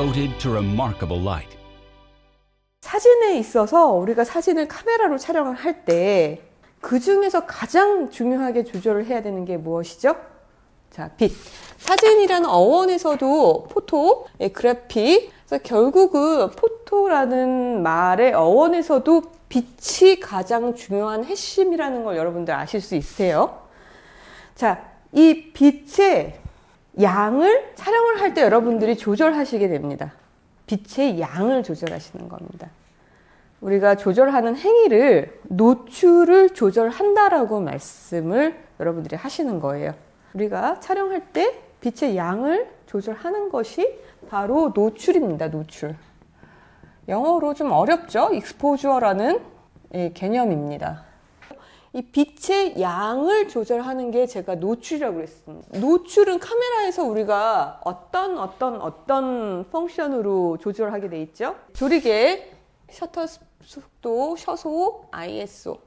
devoted to remarkable light. 사진에 있어서 우리가 사진을 카메라로 촬영을 할 때 그 중에서 가장 중요하게 조절을 해야 되는 게 무엇이죠? 자, 빛. 사진이라는 어원에서도 포토, 예, 그래픽. 그래서 결국은 포토라는 말의 어원에서도 빛이 가장 중요한 핵심이라는 걸 여러분들 아실 수 있으세요? 자, 이 빛의 양을 촬영을 할 때 여러분들이 조절하시게 됩니다. 빛의 양을 조절하시는 겁니다. 우리가 조절하는 행위를 노출을 조절한다라고 말씀을 여러분들이 하시는 거예요. 우리가 촬영할 때 빛의 양을 조절하는 것이 바로 노출입니다. 노출. 영어로 좀 어렵죠? 익스포주어라는 예, 개념입니다. 이 빛의 양을 조절하는 게 제가 노출이라고 그랬습니다. 노출은 카메라에서 우리가 어떤 어떤 어떤 펑션으로 조절하게 돼 있죠? 조리개, 셔터 속도, ş소, ISO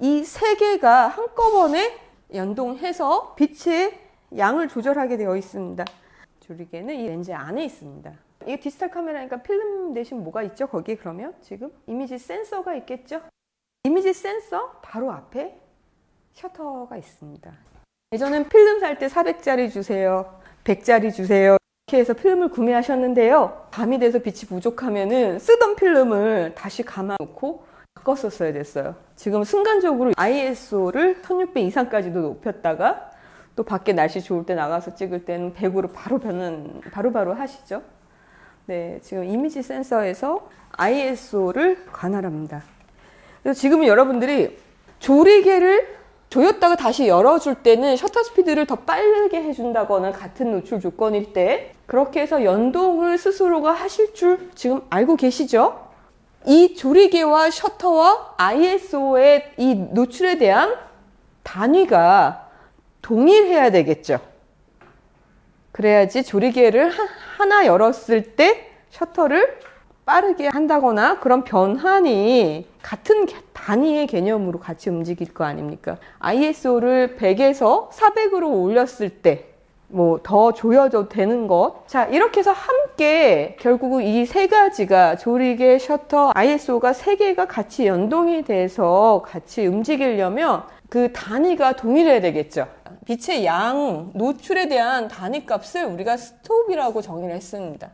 이 세 개가 한꺼번에 연동해서 빛의 양을 조절하게 되어 있습니다. 조리개는 이 렌즈 안에 있습니다. 이게 디지털 카메라니까 필름 대신 뭐가 있죠? 거기에 그러면 지금 이미지 센서가 있겠죠? 이미지 센서 바로 앞에 셔터가 있습니다. 예전엔 필름 살 때 400짜리 주세요. 100짜리 주세요. 이렇게 해서 필름을 구매하셨는데요. 밤이 돼서 빛이 부족하면은 쓰던 필름을 다시 감아놓고 바꿨었어야 됐어요. 지금 순간적으로 ISO를 1600 이상까지도 높였다가 또 밖에 날씨 좋을 때 나가서 찍을 때는 100으로 바로 변은 바로바로 하시죠. 네, 지금 이미지 센서에서 ISO를 관할합니다. 그래서 지금 여러분들이 조리개를 조였다가 다시 열어줄 때는 셔터 스피드를 더 빠르게 해준다거나 같은 노출 조건일 때 그렇게 해서 연동을 스스로가 하실 줄 지금 알고 계시죠? 이 조리개와 셔터와 ISO의 이 노출에 대한 단위가 동일해야 되겠죠. 그래야지 조리개를 하- 하나 열었을 때 셔터를 빠르게 한다거나 그런 변환이 같은 개- 단위의 개념으로 같이 움직일 거 아닙니까? ISO를 100에서 400으로 올렸을 때 뭐 더 조여도 되는 것. 자, 이렇게 해서 함께 결국은 이세 가지가 조리개, 셔터, ISO가 세 개가 같이 연동이 돼서 같이 움직이려면 그 단위가 동일해야 되겠죠. 빛의 양, 노출에 대한 단위 값을 우리가 스톱이라고 정의를 했습니다.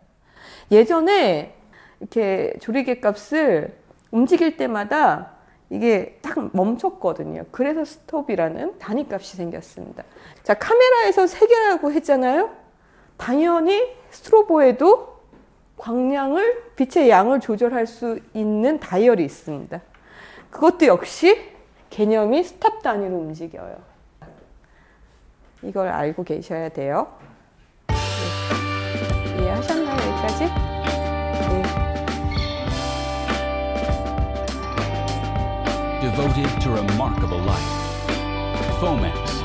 예전에 이렇게 조리개 값을 움직일 때마다 이게 딱 멈췄거든요. 그래서 스톱이라는 단위 값이 생겼습니다. 자, 카메라에서 세 개라고 했잖아요. 당연히 스트로보에도 광량을, 빛의 양을 조절할 수 있는 다이얼이 있습니다. 그것도 역시 개념이 스탑 단위로 움직여요. 이걸 알고 계셔야 돼요. 네. 이해하셨나요? 여기까지? Devoted to remarkable life. Fomex.